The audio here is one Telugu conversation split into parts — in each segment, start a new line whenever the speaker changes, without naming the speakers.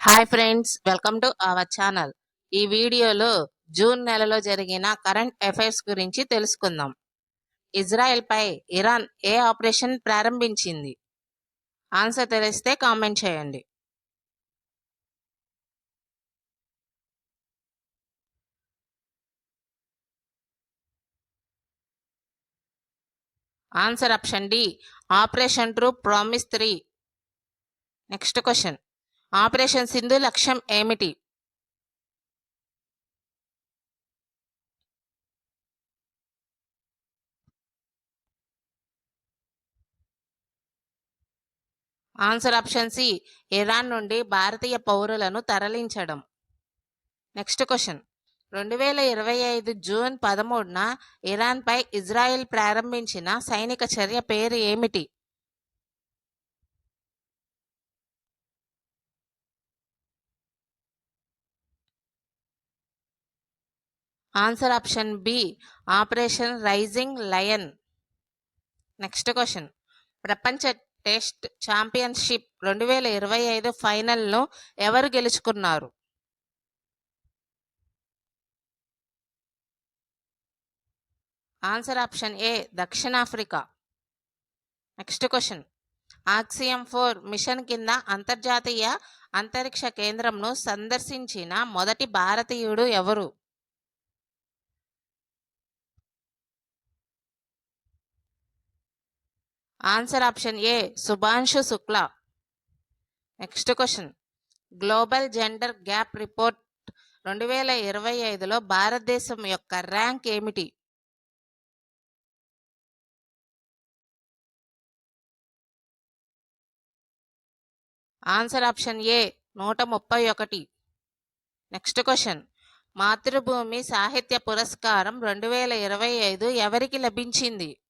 Hi friends welcome to our channel. ఈ వీడియోలో జూన్ నెలలో జరిగిన కరెంట్ అఫైర్స్ గురించి తెలుసుకుందాం. ఇజ్రాయెల్పై ఇరాన్ ఏ ఆపరేషన్ ప్రారంభించింది? ఆన్సర్ తెలిస్తే కామెంట్ చేయండి. Answer option D operation true promise three. Next question. Operation Sindhu లక్ష్యం ఏమిటి? ఆన్సర్ ఆప్షన్ సి ఇరాన్ నుండి భారతీయ పౌరులను తరలించడం. Next question. రెండు వేల ఇరవై ఐదు జూన్ పదమూడున ఇరాన్పై ఇజ్రాయెల్ ప్రారంభించిన సైనిక చర్య పేరు ఏమిటి? Answer option B operation rising lion next question ప్రపంచ టెస్ట్ ఛాంపియన్షిప్ రెండు వేల ఇరవై ఐదు ఫైనల్ను ఎవరు గెలుచుకున్నారు? ఆన్సర్ ఆప్షన్ ఏ దక్షిణాఫ్రికా. Next question axiom four mission కింద అంతర్జాతీయ అంతరిక్ష కేంద్రంను సందర్శించిన మొదటి భారతీయుడు ఎవరు? Answer option A Subhanshu Shukla next question global gender gap report రెండు వేల ఇరవై ఐదులో భారతదేశం యొక్క ర్యాంక్ ఏమిటి? ఆన్సర్ ఆప్షన్ ఏ నూట ముప్పై ఒకటి. నెక్స్ట్ క్వశ్చన్ మాతృభూమి సాహిత్య పురస్కారం రెండు వేల ఇరవై ఐదు ఎవరికి లభించింది?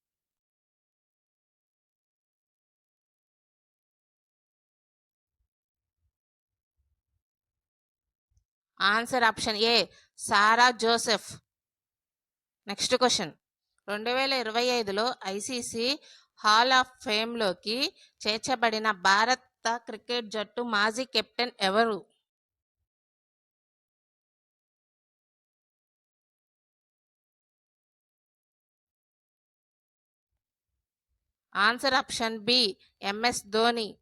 Answer option A Sara Joseph. Next question. రెండు వేల ఇరవై ఐదులో ఐసీసీ హాల్ ఆఫ్ ఫేమ్లోకి చేర్చబడిన భారత క్రికెట్ జట్టు మాజీ కెప్టెన్ ఎవరు? Answer option B MS Dhoni.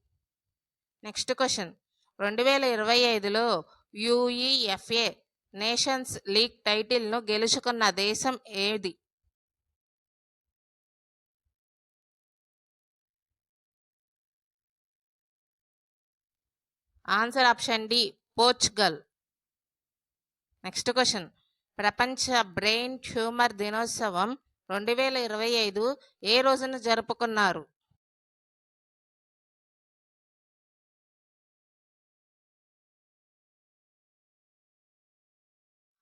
Next question. రెండు వేల ఇరవై ఐదులో యుఈఎఫ్ఏ నేషన్స్ లీగ్ టైటిల్ను గెలుచుకున్న దేశం ఏది? Answer option D Portugal. Next question. ప్రపంచ బ్రెయిన్ ట్యూమర్ దినోత్సవం రెండు వేల ఇరవై ఐదు ఏ రోజున జరుపుకున్నారు?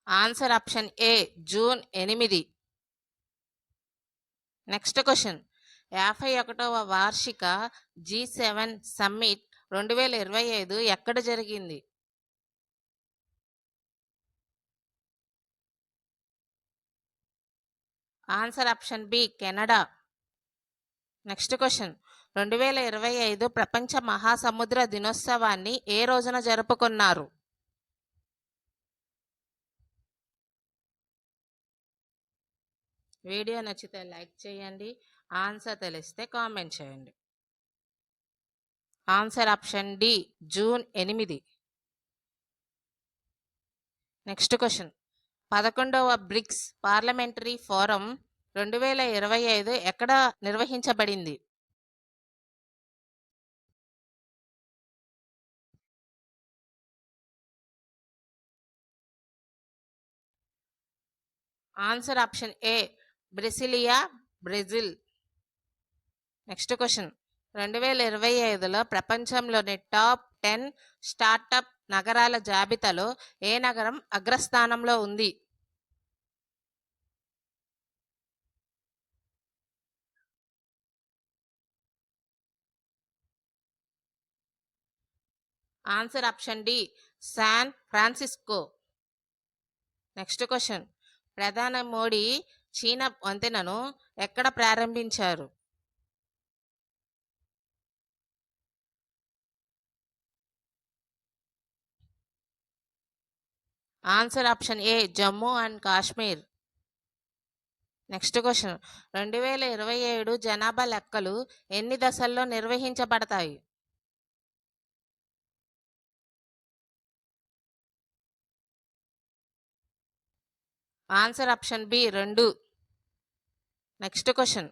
ఆన్సర్ ఆప్షన్ ఏ జూన్ ఎనిమిది. Next question. యాభై ఒకటవ వార్షిక జీ సెవెన్ సమ్మిట్ రెండు వేల ఇరవై ఐదు ఎక్కడ జరిగింది? Answer option B Canada. Next question. రెండు వేల ఇరవై ఐదు ప్రపంచ మహాసముద్ర దినోత్సవాన్ని ఏ రోజున జరుపుకున్నారు? వీడియో నచ్చితే లైక్ చేయండి ఆన్సర్ తెలిస్తే కామెంట్ చేయండి. ఆన్సర్ ఆప్షన్ డి జూన్ ఎనిమిది. Next question. పదకొండవ బ్రిక్స్ పార్లమెంటరీ ఫోరం రెండు వేల ఇరవై ఐదు ఎక్కడ నిర్వహించబడింది? Answer option A Brasilia Brazil. Next question. రెండు వేల ఇరవై ఐదులో ప్రపంచంలోని టాప్ టెన్ స్టార్టప్ నగరాల జాబితాలో ఏ నగరం అగ్రస్థానంలో ఉంది? Answer option D San Francisco. Next question. ప్రధాని మోడీ చీనా వంతెనను ఎక్కడ ప్రారంభించారు? Answer option A Jammu and Kashmir. Next question. రెండు వేల ఇరవై ఏడు జనాభా లెక్కలు ఎన్ని దశల్లో నిర్వహించబడతాయి? ఆన్సర్ ఆప్షన్ బి రెండు. Next question.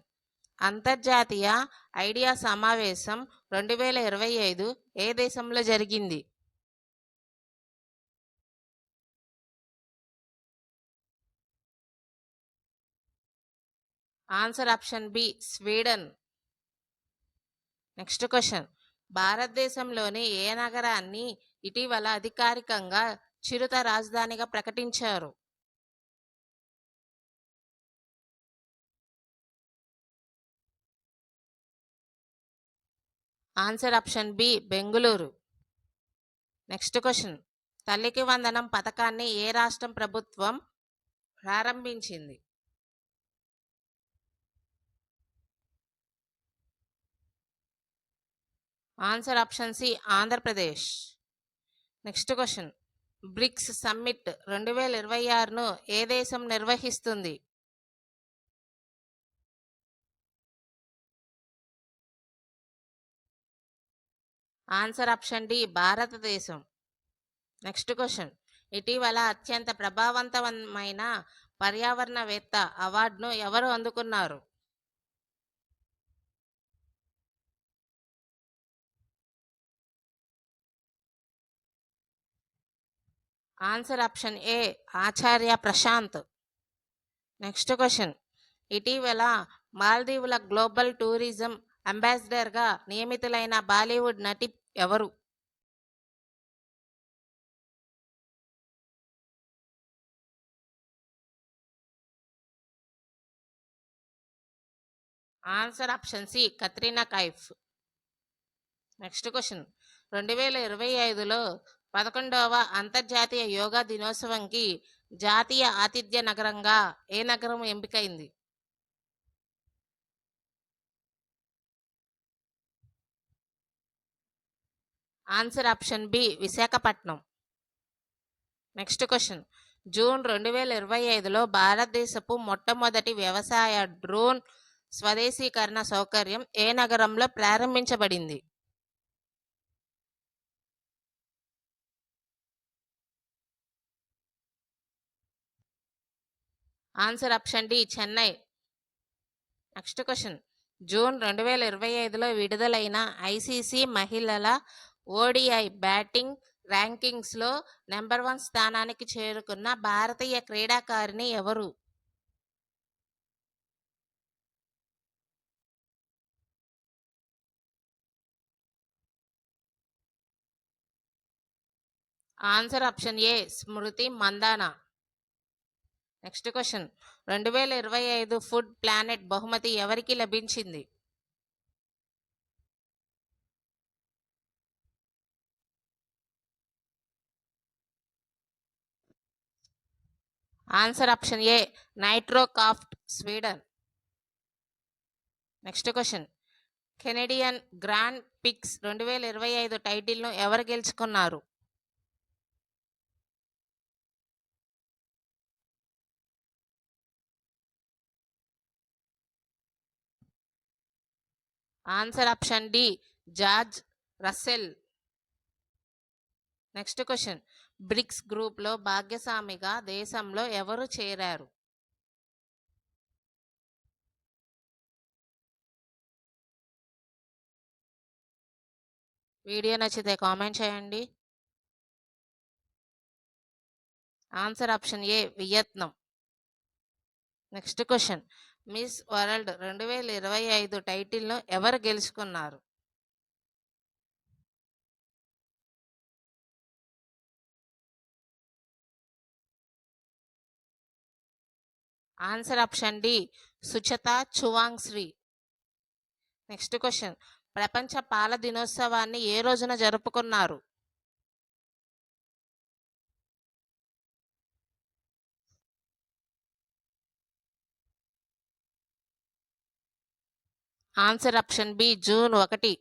అంతర్జాతీయ ఐడియా సమావేశం రెండు వేల ఇరవై ఐదు ఏ దేశంలో జరిగింది? Answer option B Sweden. Next question. భారతదేశంలోని ఏ నగరాన్ని ఇటీవల అధికారికంగా చిరుత రాజధానిగా ప్రకటించారు? Answer option B Bengaluru. Next question. తల్లికి వందనం పథకాన్ని ఏ రాష్ట్రం ప్రభుత్వం ప్రారంభించింది? Answer option C Andhra Pradesh. Next question. BRICS summit రెండు వేల ఇరవై ఆరును ఏ దేశం నిర్వహిస్తుంది? ఆన్సర్ ఆప్షన్ డి భారతదేశం. Next question. ఇటీవల అత్యంత ప్రభావవంతమైన పర్యావరణవేత్త అవార్డును ఎవరు అందుకున్నారు? Answer option A Acharya Prashant. Next question. ఇటీవల మాల్దీవుల గ్లోబల్ టూరిజం అంబాసిడర్గా నియమితులైన బాలీవుడ్ నటి ఎవరు? Answer option C Katrina Kaif. Next question. రెండు వేల ఇరవై ఐదులో పదకొండవ అంతర్జాతీయ యోగా దినోత్సవంకి జాతీయ ఆతిథ్య నగరంగా ఏ నగరం ఎంపికైంది? Answer option B Visakhapatnam. Next question. June రెండు వేల ఇరవై ఐదులో భారతదేశపు మొట్టమొదటి వ్యవసాయ డ్రోన్ స్వదేశీకరణ సౌకర్యం ఏ నగరంలో ప్రారంభించబడింది? Answer option D Chennai. Next question. June రెండు వేల ఇరవై ఐదులో విడుదలైన ఐసీసీ మహిళల ఓడిఐ బ్యాటింగ్ ర్యాంకింగ్స్లో నెంబర్ వన్ స్థానానికి చేరుకున్న భారతీయ క్రీడాకారిణి ఎవరు? Answer option A Smriti Mandhana. Next question. రెండు వేల ఇరవై ఐదు ఫుడ్ ప్లానెట్ బహుమతి ఎవరికి లభించింది? Answer option A Nitrocapt Sweden next question Canadian grand prix రెండు వేల ఇరవై ఐదు టైటిల్ను ఎవరు గెలుచుకున్నారు? Answer option D George Russell next question BRICS గ్రూప్లో భాగ్యస్వామిగా దేశంలో ఎవరు చేరారు? వీడియో నచ్చితే కామెంట్ చేయండి. Answer option A Vietnam. Next question. Miss world రెండు వేల ఇరవై ఐదు టైటిల్ను ఎవరు గెలుచుకున్నారు? Answer option D Suchata Chuangsri next question ప్రపంచ పాల దినోత్సవాన్ని ఏ రోజున జరుపుకున్నారు? ఆన్సర్ ఆప్షన్ బి జూన్ ఒకటి.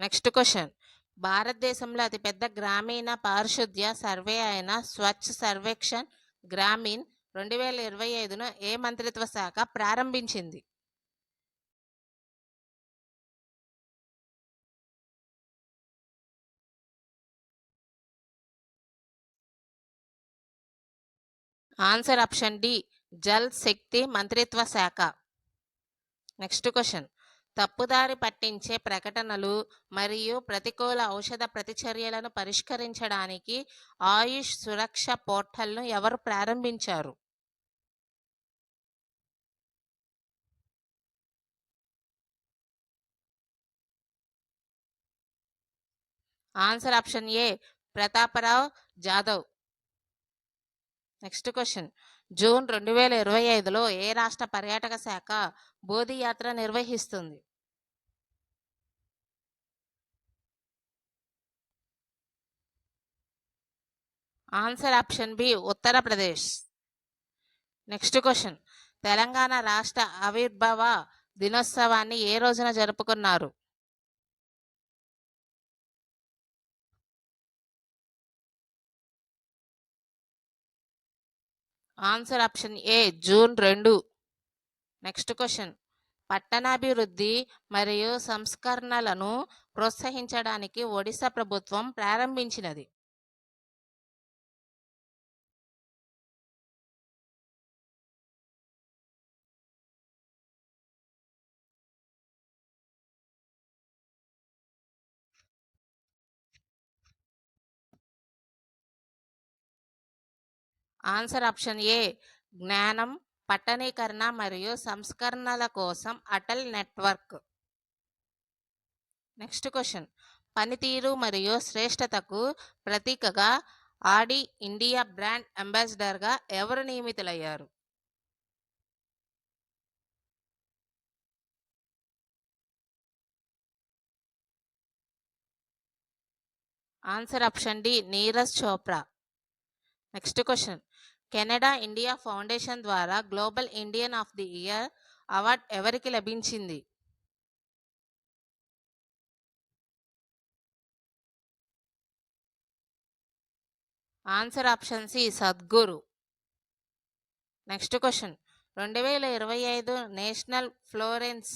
నెక్స్ట్ క్వశ్చన్ భారతదేశంలో అతిపెద్ద గ్రామీణ పారిశుద్ధ్య సర్వే అయిన స్వచ్ఛ సర్వేక్షణ్ గ్రామీణ్ రెండు వేల ఇరవై ఐదున ఏ మంత్రిత్వ శాఖ ప్రారంభించింది? Answer option D Jal Shakti మంత్రిత్వ శాఖ. Next question. తప్పుదారి పట్టించే ప్రకటనలు మరియు ప్రతికూల ఔషధ ప్రతిచర్యలను పరిష్కరించడానికి ఆయుష్ సురక్ష పోర్టల్ను ఎవరు ప్రారంభించారు? Answer option A Prataprao Jadhav next question June రెండు వేల ఇరవై ఐదులో ఏ రాష్ట్ర పర్యాటక శాఖ బోధి యాత్ర నిర్వహిస్తుంది? Answer option B Uttar Pradesh next question Telangana రాష్ట్ర ఆవిర్భావ దినోత్సవాన్ని ఏ రోజున జరుపుకున్నారు? ఆన్సర్ ఆప్షన్ ఏ జూన్ రెండు. నెక్స్ట్ క్వశ్చన్ పట్టణాభివృద్ధి మరియు సంస్కరణలను ప్రోత్సహించడానికి ఒడిశా ప్రభుత్వం ప్రారంభించినది. ఆన్సర్ ఆప్షన్ ఏ జ్ఞానం పట్టణీకరణ మరియు సంస్కరణల కోసం అటల్ నెట్వర్క్. Next question. పనితీరు మరియు శ్రేష్టతకు ప్రతీకగా ఆడి ఇండియా బ్రాండ్ అంబాసిడర్గా ఎవరు నియమితులయ్యారు? Answer option D Neeraj Chopra. Next question. Canada India foundation ద్వారా global Indian of the year award ఎవరికి లభించింది? Answer option C Sadhguru. Next question. రెండు వేల ఇరవై ఐదు నేషనల్ ఫ్లోరెన్స్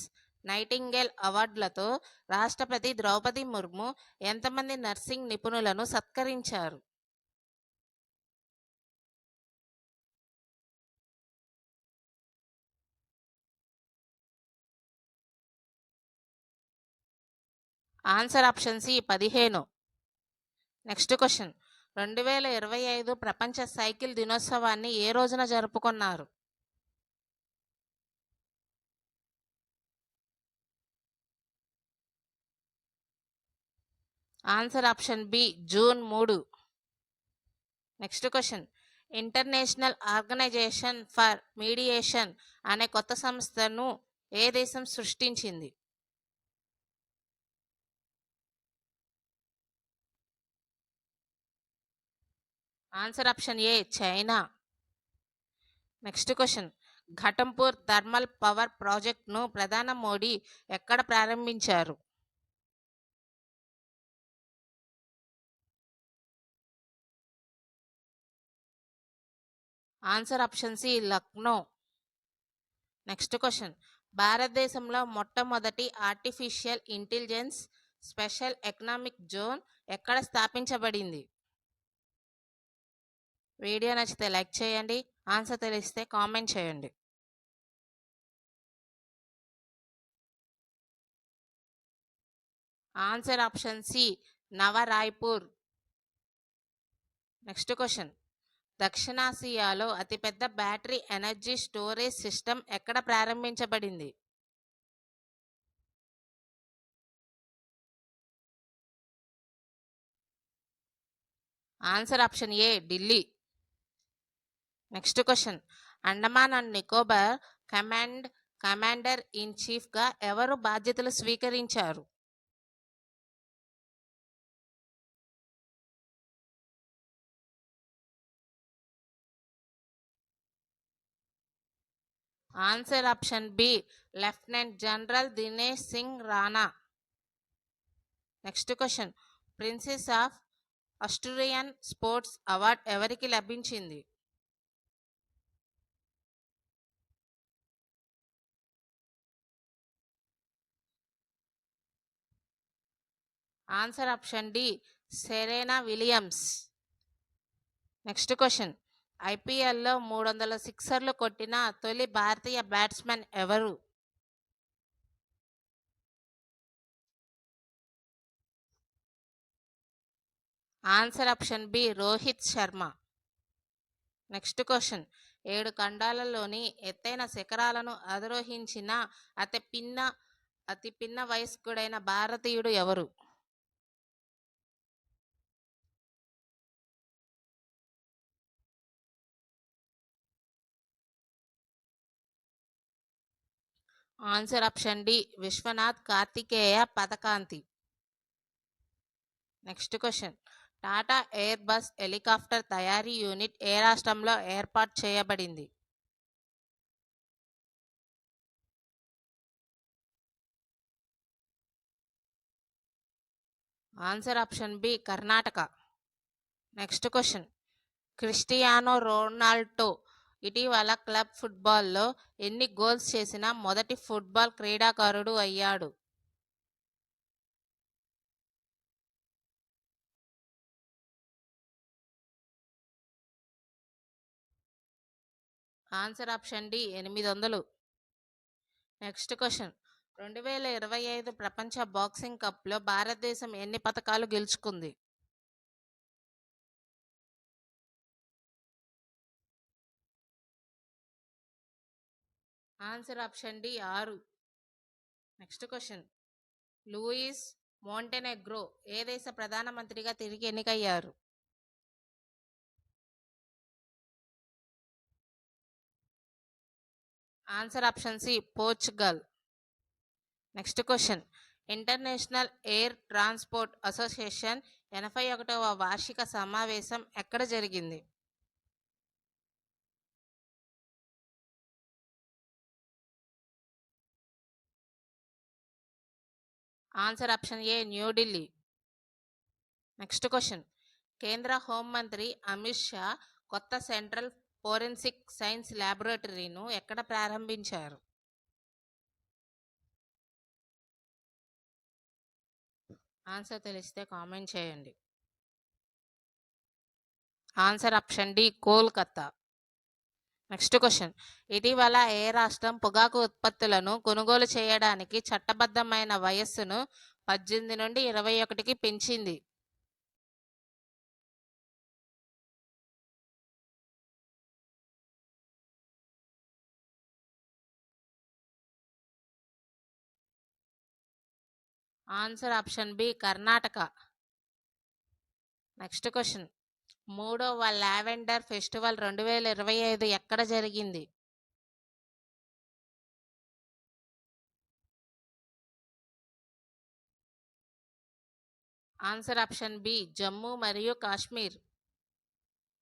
నైటింగేల్ అవార్డులతో రాష్ట్రపతి ద్రౌపది ముర్ము ఎంతమంది నర్సింగ్ నిపుణులను సత్కరించారు? ఆన్సర్ ఆప్షన్ సి పదిహేను. Next question. రెండు వేల ఇరవై ఐదు ప్రపంచ సైకిల్ దినోత్సవాన్ని ఏ రోజున జరుపుకున్నారు? ఆన్సర్ ఆప్షన్ బి జూన్ మూడు. Next question. International organisation for mediation అనే కొత్త సంస్థను ఏ దేశం సృష్టించింది? Answer option A China. Next question. Ghatampur thermal power ప్రాజెక్ట్ను ప్రధాన మోడీ ఎక్కడ ప్రారంభించారు? Answer option C Lucknow. Next question. భారతదేశంలో మొట్టమొదటి artificial intelligence special economic zone ఎక్కడ స్థాపించబడింది? వీడియో నచ్చితే లైక్ చేయండి ఆన్సర్ తెలిస్తే కామెంట్ చేయండి. Answer option C Nava Raipur. Next question. దక్షిణాసియాలో అతిపెద్ద బ్యాటరీ ఎనర్జీ స్టోరేజ్ సిస్టమ్ ఎక్కడ ప్రారంభించబడింది? Answer option A Delhi. Next question. Andaman and Nicobar command commander in చీఫ్గా ఎవరు బాధ్యతలు స్వీకరించారు? Answer option B lieutenant general Dinesh Singh Rana. Next question. Princess of Australian sports award ఎవరికి లభించింది? Answer option D Serena Williams next question. ఐపీఎల్లో మూడు వందల సిక్సర్లు కొట్టిన తొలి భారతీయ బ్యాట్స్మెన్ ఎవరు? Answer option B Rohit Sharma. Next question. ఏడు ఖండాలలోని ఎత్తైన శిఖరాలను అధిరోహించిన అతి పిన్న అతి పిన్న వయస్కుడైన భారతీయుడు ఎవరు? Answer option D Vishwanath Karthikeya Padakanti. Next question. Tata Airbus helicopter తయారీ యూనిట్ ఏ రాష్ట్రంలో ఏర్పాటు చేయబడింది? Answer option B Karnataka. Next question. Cristiano Ronaldo ఇటీవల క్లబ్ ఫుట్బాల్లో ఎన్ని గోల్స్ చేసిన మొదటి ఫుట్బాల్ క్రీడాకారుడు అయ్యాడు. ఆన్సర్ ఆప్షన్ డి ఎనిమిది వందలు. Next question. రెండు వేల ఇరవై ఐదు ప్రపంచ బాక్సింగ్ కప్లో భారతదేశం ఎన్ని పథకాలు గెలుచుకుంది? ఆన్సర్ ఆప్షన్ డి ఆరు. Next question. లూయిస్ మోంటెనెగ్రో ఏ దేశ ప్రధానమంత్రిగా తిరిగి ఎన్నికయ్యారు? Answer option C Portugal. Next question. International air transport association ఎనభై ఒకటవ వార్షిక సమావేశం ఎక్కడ జరిగింది? Answer option A New Delhi next question. కేంద్ర హోంమంత్రి అమిత్ షా కొత్త సెంట్రల్ ఫోరెన్సిక్ సైన్స్ ల్యాబొరేటరీను ఎక్కడ ప్రారంభించారు? ఆన్సర్ తెలిస్తే కామెంట్ చేయండి. Answer option D Kolkata next question. ఇటీవల ఏ రాష్ట్రం పొగాకు ఉత్పత్తులను కొనుగోలు చేయడానికి చట్టబద్ధమైన వయస్సును పద్దెనిమిది నుండి ఇరవై ఒకటికి పెంచింది? Answer option B Karnataka. Next question. మూడవ లావెండర్ ఫెస్టివల్ రెండు వేల ఇరవై ఐదు ఎక్కడ జరిగింది? ఆన్సర్ ఆప్షన్ బి జమ్మూ మరియు Kashmir.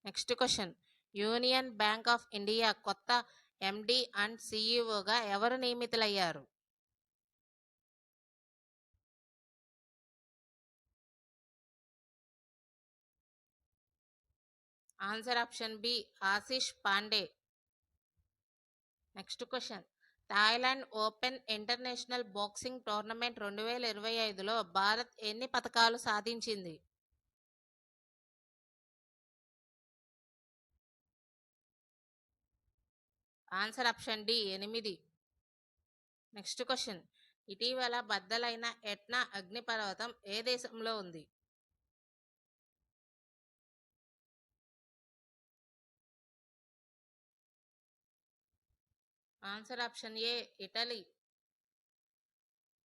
Next question. Union bank of India కొత్త ఎండి అండ్ సిఇఓగా ఎవరు నియమితులయ్యారు? Answer option B Ashish Pande. Next question. Thailand open international boxing tournament రెండు వేల ఇరవై ఐదులో భారత్ ఎన్ని పథకాలు సాధించింది? ఆన్సర్ ఆప్షన్ డి ఎనిమిది. Next question. ఇటీవల బద్దలైన ఎట్నా అగ్నిపర్వతం ఏ దేశంలో ఉంది? Answer option A Italy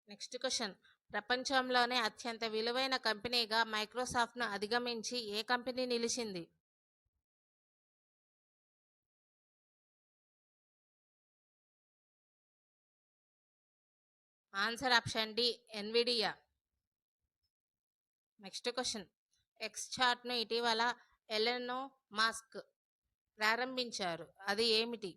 next question ప్రపంచంలోనే అత్యంత విలువైన కంపెనీగా మైక్రోసాఫ్ట్ను అధిగమించి ఏ కంపెనీ నిలిచింది? Answer option D Nvidia next question X చార్ట్ను ఇటీవల ఎలెనో మాస్క్ ప్రారంభించారు. అది ఏమిటి?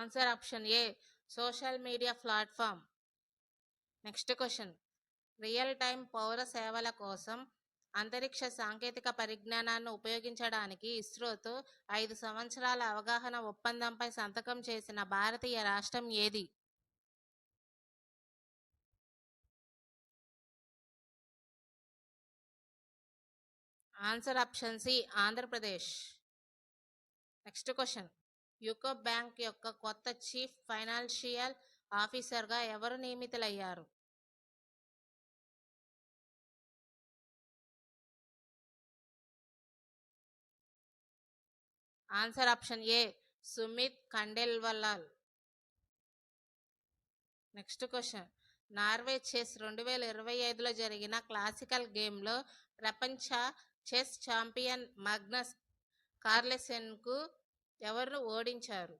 Answer option A social media platform. Next question. Real time పౌర సేవల కోసం అంతరిక్ష సాంకేతిక పరిజ్ఞానాన్ని ఉపయోగించడానికి ఇస్రోతో ఐదు సంవత్సరాల అవగాహన ఒప్పందంపై సంతకం చేసిన భారతీయ రాష్ట్రం ఏది? Answer option C Andhra Pradesh. Next question. UCO bank యొక్క కొత్త చీఫ్ ఫైనాన్షియల్ ఆఫీసర్గా ఎవరు నియమితులయ్యారు? Answer option A Sumit Khandelwal next question. Norway chess రెండు వేల ఇరవై ఐదులో జరిగిన క్లాసికల్ గేమ్లో ప్రపంచ చెస్ ఛాంపియన్ మగ్నస్ కార్లెసెన్కు ఎవరు ఓడించారు.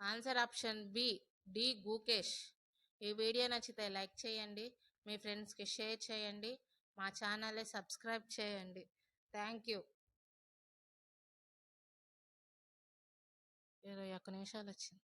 Answer option B D Gukesh. ఈ వీడియో నచ్చితే లైక్ చేయండి మీ ఫ్రెండ్స్కి షేర్ చేయండి మా ఛానల్ని సబ్స్క్రైబ్ చేయండి. Thank you. ఇరవై ఒక్క నిమిషాలు వచ్చింది.